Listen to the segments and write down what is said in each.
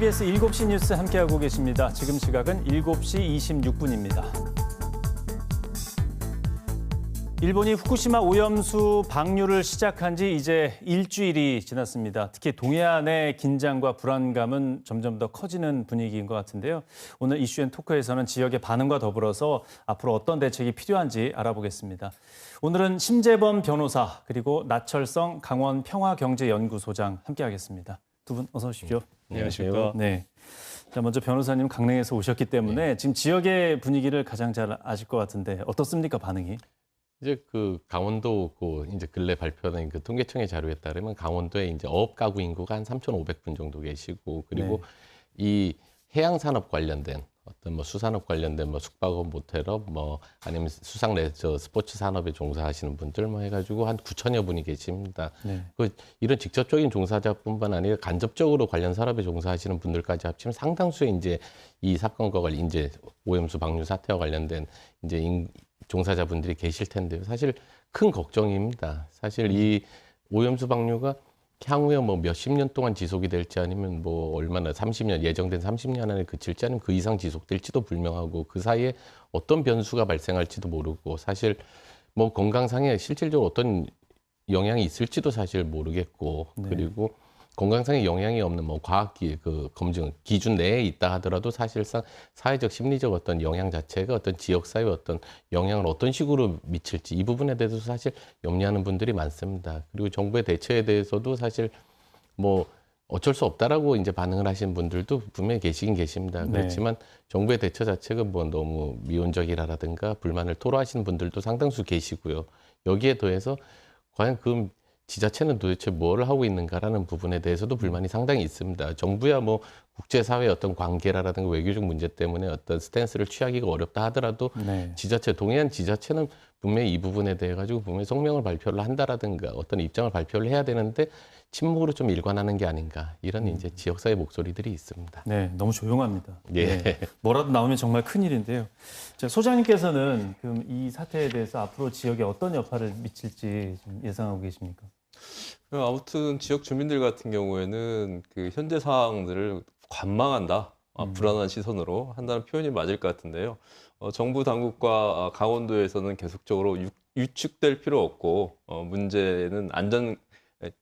KBS 7시 뉴스 함께하고 계십니다. 지금 시각은 7시 26분입니다. 일본이 후쿠시마 오염수 방류를 시작한 지 이제 일주일이 지났습니다. 특히 동해안의 긴장과 불안감은 점점 더 커지는 분위기인 것 같은데요. 오늘 이슈앤 토크에서는 지역의 반응과 더불어서 앞으로 어떤 대책이 필요한지 알아보겠습니다. 오늘은 심재범 변호사 그리고 나철성 강원 평화경제연구소장 함께하겠습니다. 두 분 어서 오십시오. 안녕하십니까. 네. 자, 먼저 변호사님 강릉에서 오셨기 때문에 지금 지역의 분위기를 가장 잘 아실 것 같은데 어떻습니까 반응이? 이제 그 강원도 그 이제 근래 발표된 그 통계청의 자료에 따르면 강원도에 이제 어업 가구 인구가 한 3,500분 정도 계시고 그리고 이 해양 산업 관련된 어떤 뭐 수산업 관련된 뭐 숙박업 모텔업 뭐 아니면 수상 레저 스포츠 산업에 종사하시는 분들 뭐 해가지고 한 9천여 분이 계십니다. 네. 그 이런 직접적인 종사자뿐만 아니라 간접적으로 관련 산업에 종사하시는 분들까지 합치면 상당수의 이제 이 사건과 관련 이제 오염수 방류 사태와 관련된 이제 인, 종사자분들이 계실 텐데요. 사실 큰 걱정입니다. 사실 이 오염수 방류가 향후에 뭐 몇십 년 동안 지속이 될지 아니면 뭐 얼마나 30년 예정된 30년 안에 그칠지 아니면 그 이상 지속될지도 불명하고 그 사이에 어떤 변수가 발생할지도 모르고 사실 뭐 건강상에 실질적으로 어떤 영향이 있을지도 사실 모르겠고 그리고 건강상에 영향이 없는 뭐 과학기 그 검증 기준 내에 있다 하더라도 사실상 사회적 심리적 어떤 영향 자체가 어떤 지역 사회 어떤 영향을 어떤 식으로 미칠지 이 부분에 대해서 사실 염려하는 분들이 많습니다. 그리고 정부의 대처에 대해서도 사실 뭐 어쩔 수 없다라고 이제 반응을 하시는 분들도 분명히 계시긴 계십니다. 네. 그렇지만 정부의 대처 자체가 뭐 너무 미온적이라든가 불만을 토로하시는 분들도 상당수 계시고요. 여기에 더해서 과연 그 지자체는 도대체 뭘 하고 있는가라는 부분에 대해서도 불만이 상당히 있습니다. 정부야 뭐 국제사회의 어떤 관계라든가 외교적 문제 때문에 어떤 스탠스를 취하기가 어렵다 하더라도 네. 지자체 동해안 지자체는 분명히 이 부분에 대해 가지고 분명히 성명을 발표를 한다라든가 어떤 입장을 발표를 해야 되는데 침묵으로 좀 일관하는 게 아닌가 이런 이제 지역사회 목소리들이 있습니다. 네, 너무 조용합니다. 예. 네, 뭐라도 나오면 정말 큰 일인데요. 자, 소장님께서는 그럼 이 사태에 대해서 앞으로 지역에 어떤 여파를 미칠지 좀 예상하고 계십니까? 그 아무튼 지역 주민들 같은 경우에는 그 현재 상황들을 관망한다, 아, 불안한 시선으로 한다는 표현이 맞을 것 같은데요. 어, 정부 당국과 아, 강원도에서는 계속적으로 유, 유축될 필요 없고 어, 문제는 안전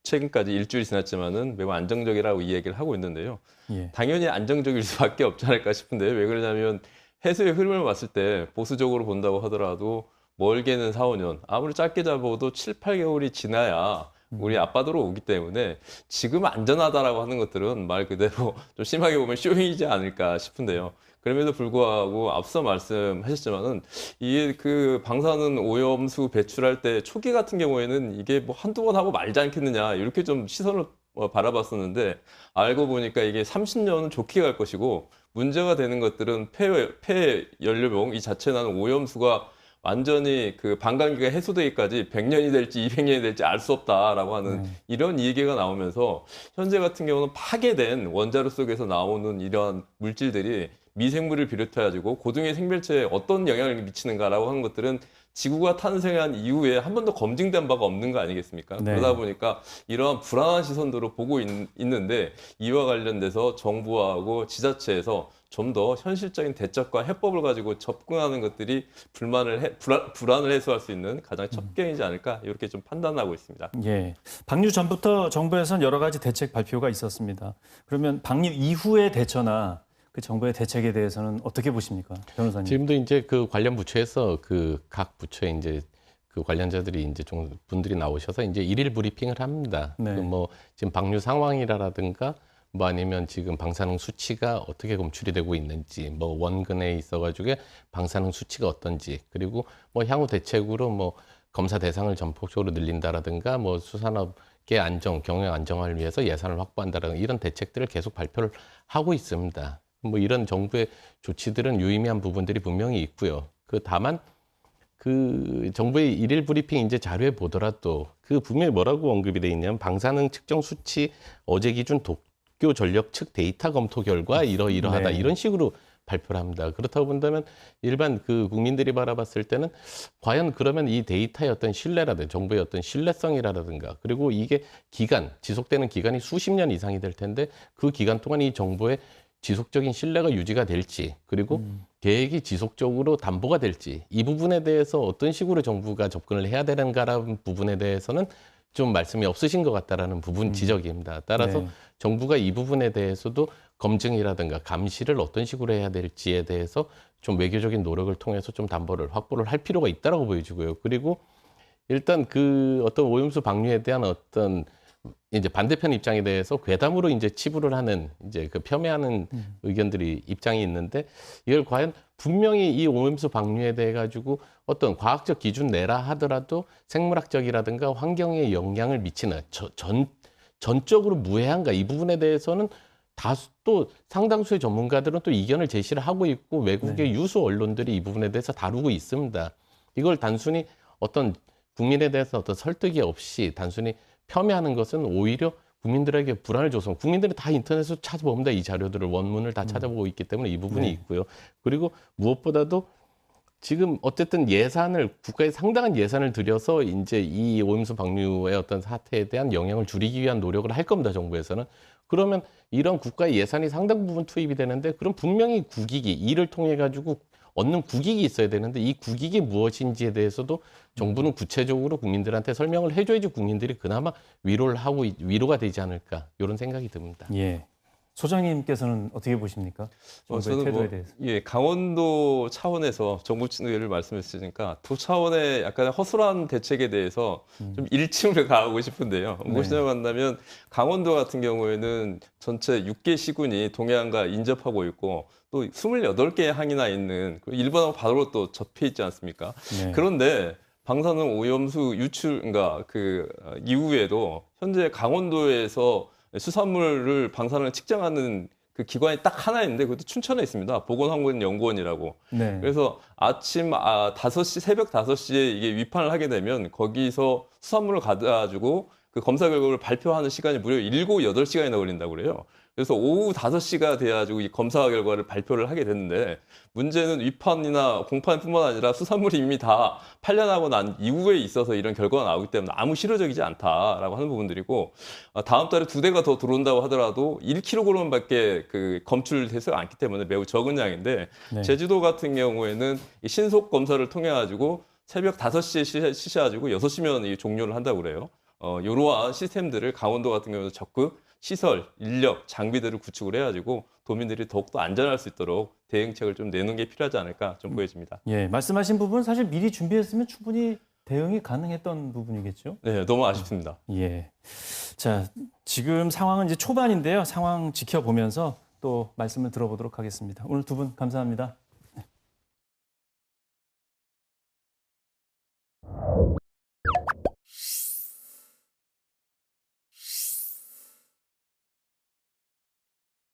최근까지 일주일 지났지만은 매우 안정적이라고 이 얘기를 하고 있는데요. 예. 당연히 안정적일 수밖에 없지 않을까 싶은데 왜 그러냐면 해수의 흐름을 봤을 때 보수적으로 본다고 하더라도 멀게는 4, 5년 아무리 짧게 잡아도 7, 8개월이 지나야 우리 앞바다로 오기 때문에 지금 안전하다라고 하는 것들은 말 그대로 좀 심하게 보면 쇼잉이지 않을까 싶은데요. 그럼에도 불구하고 앞서 말씀하셨지만은 이게 그 방사능 오염수 배출할 때 초기 같은 경우에는 이게 뭐 한두 번 하고 말지 않겠느냐 이렇게 좀 시선을 어, 바라봤었는데 알고 보니까 이게 30년은 좋게 갈 것이고 문제가 되는 것들은 폐, 폐 연료봉 이 자체에 나는 오염수가 완전히 그 반감기가 해소되기까지 100년이 될지 200년이 될지 알 수 없다라고 하는 이런 얘기가 나오면서 현재 같은 경우는 파괴된 원자로 속에서 나오는 이러한 물질들이 미생물을 비롯해 가지고 고등의 생명체에 어떤 영향을 미치는가라고 하는 것들은 지구가 탄생한 이후에 한 번도 검증된 바가 없는 거 아니겠습니까? 네. 그러다 보니까 이러한 불안한 시선으로 보고 있, 는데 이와 관련돼서 정부하고 지자체에서 좀 더 현실적인 대책과 해법을 가지고 접근하는 것들이 불만을 해, 불안, 불안을 해소할 수 있는 가장 첫 개이지 않을까 이렇게 좀 판단하고 있습니다. 예. 방류 전부터 정부에서는 여러 가지 대책 발표가 있었습니다. 그러면 방류 이후의 대처나 그 정부의 대책에 대해서는 어떻게 보십니까, 변호사님? 지금도 이제 그 관련 부처에서 그 각 부처에 이제 그 관련자들이 이제 좀 분들이 나오셔서 이제 일일 브리핑을 합니다. 네. 그뭐 지금 방류 상황이라든가 뭐 아니면 지금 방사능 수치가 어떻게 검출이 되고 있는지 뭐 원근에 있어 가지고 방사능 수치가 어떤지 그리고 뭐 향후 대책으로 뭐 검사 대상을 전폭적으로 늘린다라든가 뭐 수산업계 안정 경영 안정화를 위해서 예산을 확보한다라든가 이런 대책들을 계속 발표를 하고 있습니다. 뭐 이런 정부의 조치들은 유의미한 부분들이 분명히 있고요. 그 다만 그 정부의 일일 브리핑 이제 자료에 보더라도 그 분명히 뭐라고 언급이 돼 있냐면 방사능 측정 수치 어제 기준 도쿄 전력 측 데이터 검토 결과 이러이러하다 네. 이런 식으로 발표를 합니다. 그렇다고 본다면 일반 그 국민들이 바라봤을 때는 과연 그러면 이 데이터의 어떤 신뢰라든가 정부의 어떤 신뢰성이라든가 그리고 이게 기간 지속되는 기간이 수십 년 이상이 될 텐데 그 기간 동안 이 정보의 지속적인 신뢰가 유지가 될지 그리고 계획이 지속적으로 담보가 될지 이 부분에 대해서 어떤 식으로 정부가 접근을 해야 되는가라는 부분에 대해서는 좀 말씀이 없으신 것 같다라는 부분 지적입니다. 따라서 네. 정부가 이 부분에 대해서도 검증이라든가 감시를 어떤 식으로 해야 될지에 대해서 좀 외교적인 노력을 통해서 좀 담보를 확보를 할 필요가 있다라고 보여지고요. 그리고 일단 그 어떤 오염수 방류에 대한 어떤 이제 반대편 입장에 대해서 괴담으로 이제 치부를 하는 이제 그 폄훼하는 의견들이 입장이 있는데 이걸 과연 분명히 이 오염수 방류에 대해 가지고 어떤 과학적 기준 내라 하더라도 생물학적이라든가 환경에 영향을 미치는 저- 전 전적으로 무해한가 이 부분에 대해서는 다수 또 상당수의 전문가들은 또 이견을 제시를 하고 있고 외국의 유수 언론들이 이 부분에 대해서 다루고 있습니다. 이걸 단순히 어떤 국민에 대해서 어떤 설득이 없이 단순히 폄훼하는 것은 오히려 국민들에게 불안을 줘서 국민들이 다 인터넷으로 찾아봅니다. 이 자료들을 원문을 다 찾아보고 있기 때문에 이 부분이 네. 있고요. 그리고 무엇보다도 지금 어쨌든 예산을 국가에 상당한 예산을 들여서 이제 이 오염수 방류의 어떤 사태에 대한 영향을 줄이기 위한 노력을 할 겁니다. 정부에서는 그러면 이런 국가의 예산이 상당 부분 투입이 되는데 그럼 분명히 국익이 이를 통해 가지고 얻는 국익이 있어야 되는데 이 국익이 무엇인지에 대해서도 정부는 구체적으로 국민들한테 설명을 해줘야지 국민들이 그나마 위로를 하고 있- 위로가 되지 않을까 이런 생각이 듭니다. 예. 소장님께서는 어떻게 보십니까? 어, 정부의 저는 태도에 뭐, 대해서. 예, 강원도 차원에서 정부 측을 말씀했으니까 도 차원의 약간 허술한 대책에 대해서 좀 일침을 가하고 싶은데요. 네. 무엇이냐고 한다면 강원도 같은 경우에는 전체 6개 시군이 동해안과 인접하고 있고 또 28개의 항이나 있는 그리고 일본하고 바로 또 접해 있지 않습니까? 네. 그런데 방사능 오염수 유출, 그러니까 그 어, 이후에도 현재 강원도에서 수산물을 방사능을 측정하는 그 기관이 딱 하나 있는데 그것도 춘천에 있습니다. 보건환경연구원이라고. 네. 그래서 아침 아, 5시, 새벽 5시에 이게 위판을 하게 되면 거기서 수산물을 가져가지고 그 검사 결과를 발표하는 시간이 무려 7, 8시간이나 걸린다고 그래요. 그래서 오후 5시가 돼가지고 이 검사 결과를 발표를 하게 됐는데 문제는 위판이나 공판뿐만 아니라 수산물이 이미 다 팔려나고 난 이후에 있어서 이런 결과가 나오기 때문에 아무 실효적이지 않다라고 하는 부분들이고 아, 다음 달에 두 대가 더 들어온다고 하더라도 1kg밖에 그 검출되지 않기 때문에 매우 적은 양인데 네. 제주도 같은 경우에는 이 신속 검사를 통해 가지고 새벽 5시에 시- 시셔가지고 6시면 이 종료를 한다고 그래요. 어, 이러한 시스템들을 강원도 같은 경우는 적극 시설, 인력, 장비들을 구축을 해가지고 도민들이 더욱더 안전할 수 있도록 대응책을 좀 내는 게 필요하지 않을까 좀 보여집니다. 예, 말씀하신 부분 사실 미리 준비했으면 충분히 대응이 가능했던 부분이겠죠. 네, 너무 아쉽습니다. 예. 자, 지금 상황은 이제 초반인데요. 상황 지켜보면서 또 말씀을 들어보도록 하겠습니다. 오늘 두 분 감사합니다.